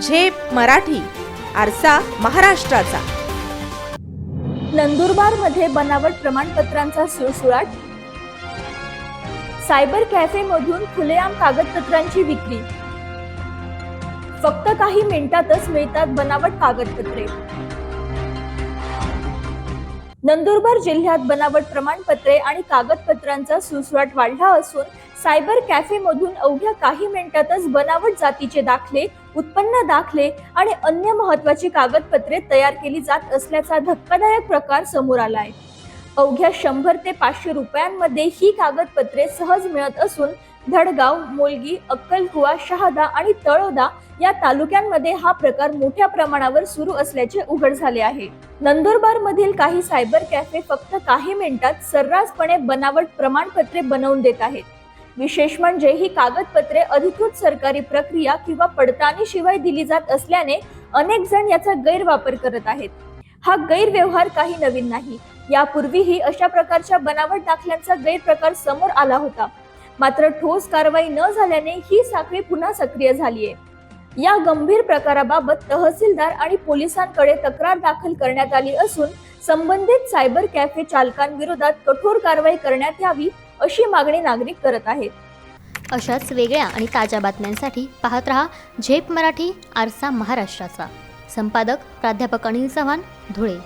झेप मराठी आरसा महाराष्ट्राचा. नंदुरबारमध्ये बनावट प्रमाणपत्रांचा सुळसुळाट? सायबर कॅफेमधून खुलेआम कागदपत्रांची विक्री. फक्त काही मिनिटातच मिळतात बनावट कागदपत्रे. नंदुरबार जिल्ह्यात बनावट प्रमाणपत्रे आणि कागदपत्रांचा सुसवाट वाढला असून सायबर कॅफेमधून अवघ्या काही मिनिटातच बनावट जातीचे दाखले उत्पन्न दाखले आणि अन्य महत्वाची कागदपत्रे तयार केली जात असल्याचा धक्कादायक प्रकार समोर आलाय. अवघ्या शंभर ते पाचशे रुपयांमध्ये ही कागदपत्रे सहज मिळत असून धडगाव मोलगी अक्कलकुवा शहादा आणि तळोदा या तालुक्यांमध्ये हा प्रकार मोठ्या प्रमाणावर सुरू असल्याचे उघड झाले आहे. नंदुरबार मधील काही सायबर कॅफे फक्त काही मिनिटात सर्रासपणे बनावट प्रमाणपत्रे बनवून देत आहेत. विशेष म्हणजे ही कागदपत्रे अधिकृत सरकारी प्रक्रिया किंवा पडताळणी शिवाय दिली जात असल्याने अनेक जण याचा गैरवापर करत आहेत. हा गैरव्यवहार काही नवीन नाही. यापूर्वीही अशा प्रकारच्या बनावट दाखल्यांचा गैरप्रकार समोर आला होता. मात्र ठोस कारवाई न झाल्याने ही साखळी पुन्हा सक्रिय झाली आहे या गंभीर प्रकाराबाबत तहसीलदार आणि पोलिसांकडे तक्रार दाखल करण्यात आली असून संबंधित सायबर कॅफे चालकांविरोधात कठोर कारवाई करण्यात यावी अशी मागणी नागरिक करत आहेत. अशाच वेगळ्या आणि ताज्या बातम्यांसाठी पाहत रहा झेप मराठी आरसा महाराष्ट्राचा. संपादक प्राध्यापक अनिल चव्हाण धुळे.